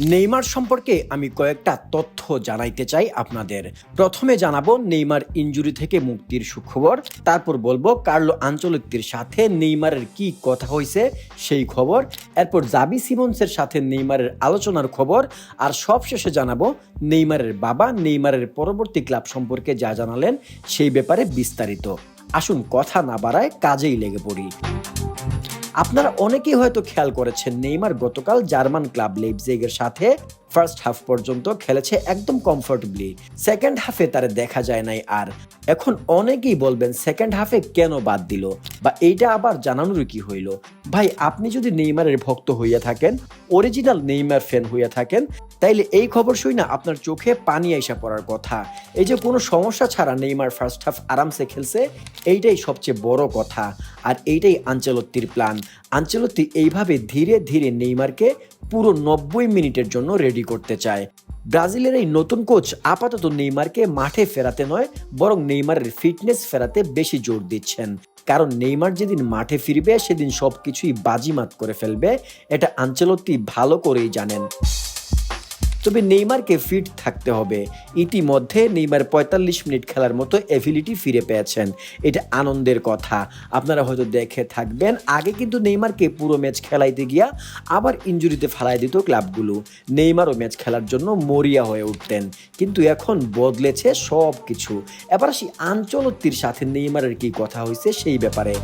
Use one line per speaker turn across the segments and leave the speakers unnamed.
Neymar সম্পর্কে আমি কয়েকটা তথ্য জানাইতে চাই আপনাদের। প্রথমে জানাব, নেইমার ইনজুরি থেকে মুক্তির সুখবর। তারপর বলব, কার্লো আঞ্চলিকটির সাথে নেইমারের কি কথা হয়েছে সেই খবর। এরপর জাবি সিমন্সের সাথে নেইমারের আলোচনার খবর। আর সবশেষে জানাব, নেইমারের বাবা নেইমারের পরবর্তী ক্লাব সম্পর্কে যা জানালেন সেই ব্যাপারে বিস্তারিত। আসুন কথা না বাড়ায় কাজেই লেগে পড়ি। আপনারা অনেকেই হয়তো খেয়াল করেছেন নেইমার গতকাল জার্মান ক্লাব লেপজেগের সাথে ফার্স্ট হাফ পর্যন্ত খেলেছে একদম কমফোর্টেবলি সেকেন্ড হাফে তার দেখা যায় নাই আর। এখন অনেকেই বলবেন সেকেন্ড হাফে কেন বাদ দিল? বা এইটা আবার জানানোর কি হইল? ভাই, আপনি যদি নেইমারের ভক্ত হইয়া থাকেন অরিজিনাল নেইমার ফ্যান হইয়া থাকেন, তাইলে এই খবর শুই না আপনার চোখে পানি আইসা পড়ার কথা। এই যে কোনো সমস্যা ছাড়া নেইমার ফার্স্ট হাফ আরামসে খেলছে, এইটাই সবচেয়ে বড় কথা। আর এইটাই আঞ্চলত্তির প্ল্যান আঞ্চলত্তি এইভাবে ধীরে ধীরে নেইমারকে পুরো নব্বই মিনিটের জন্য রেডি করতে চায়। ব্রাজিলের এই নতুন কোচ আপাতত নেইমারকে মাঠে ফেরাতে নয়, বরং নেইমারের ফিটনেস ফেরাতে বেশি জোর দিচ্ছেন। কারণ নেইমার যেদিন মাঠে ফিরবে, সেদিন সবকিছুই বাজিমাত করে ফেলবে, এটা আঞ্চলতি ভালো করেই জানেন। তবে নেইমারকে ফিট থাকতে হবে। ইতিমধ্যে নেইমার পঁয়তাল্লিশ মিনিট খেলার মতো এভিলিটি ফিরে পেয়েছেন। এটা আনন্দের কথা। আপনারা হয়তো দেখে থাকবেন, আগে কিন্তু নেইমারকে পুরো ম্যাচ খেলাইতে গিয়া আবার ইঞ্জুরিতে ফেলাই দিত ক্লাবগুলো। নেইমারও ম্যাচ খেলার জন্য মরিয়া হয়ে উঠতেন। কিন্তু এখন বদলেছে সব কিছু এবার আসি আঞ্চলত্তির সাথে নেইমারের কি কথা হয়েছে সেই ব্যাপারে।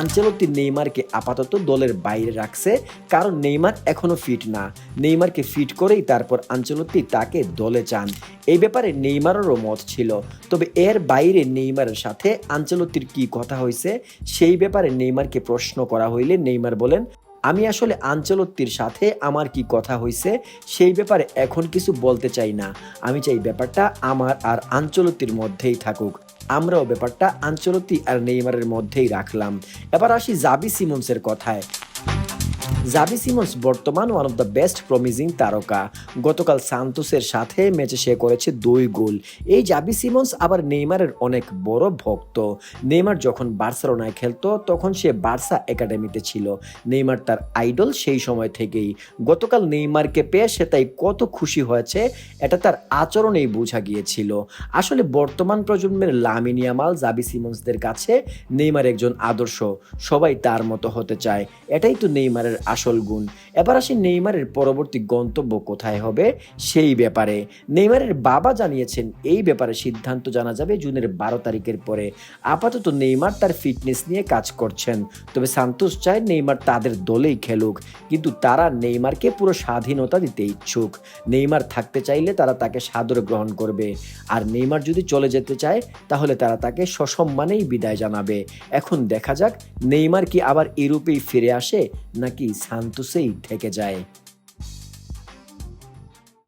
আঞ্চলত্তি নেইমারকে আপাতত দলের বাইরে রাখছে, কারণ নেইমার এখনও ফিট না। নেইমারকে ফিট করেই তারপর আঞ্চলত্তি তাকে দলে চান। এই ব্যাপারে নেইমারেরও মত ছিল। তবে এর বাইরে নেইমারের সাথে আঞ্চলত্তির কি কথা হয়েছে, সেই ব্যাপারে নেইমারকে প্রশ্ন করা হইলে নেইমার বলেন, আমি আসলে আঞ্চলত্তির সাথে আমার কি কথা হয়েছে সেই ব্যাপারে এখন কিছু বলতে চাই না। আমি চাই ব্যাপারটা আমার আর আঞ্চলত্তির মধ্যেই থাকুক। আমরাও ব্যাপারটা আঞ্চলতি আর নেইমারের মধ্যেই রাখলাম। এবার আসি জাবি সিমন্সের কথায়। জাবি সিমন্স বর্তমান one of the best promising তারকা। গতকাল সান্তোসের সাথে ম্যাচে সে করেছে দুই গোল। এই জাবি সিমন্স আবার নেইমারের অনেক বড় ভক্ত। নেইমার যখন বার্সেলোনায় খেলতো, তখন সে বার্সা একাডেমিতে ছিল। নেইমার তার আইডল সেই সময় থেকেই। গতকাল নেইমারকে পেয়ে সে তাই কত খুশি হয়েছে, এটা তার আচরণেই বোঝা গিয়েছিল। আসলে বর্তমান প্রজন্মের লামিনিয়ামাল জাবি সিমন্সদের কাছে নেইমার একজন আদর্শ। সবাই তার মতো হতে চায়। এটাই তো নেইমারের আসল গুণ। এবার আসি নেইমারের পরবর্তী গন্তব্য কোথায় হবে সেই ব্যাপারে। নেইমারের বাবা জানিয়েছেন, এই ব্যাপারে সিদ্ধান্ত জানা যাবে জুনের বারো তারিখের পরে। আপাতত নেইমার তার ফিটনেস নিয়ে কাজ করছেন। তবে সান্তোস চায় নেইমার তাদের দলেই খেলুক। কিন্তু তারা নেইমারকে পুরো স্বাধীনতা দিতে ইচ্ছুক। নেইমার থাকতে চাইলে তারা তাকে সাদরে গ্রহণ করবে। আর নেইমার যদি চলে যেতে চায়, তাহলে তারা তাকে সসম্মানেই বিদায় জানাবে। এখন দেখা যাক, নেইমার কি আবার ইউরোপেই ফিরে আসে নাকি সান্তোসেই থেকে যায়।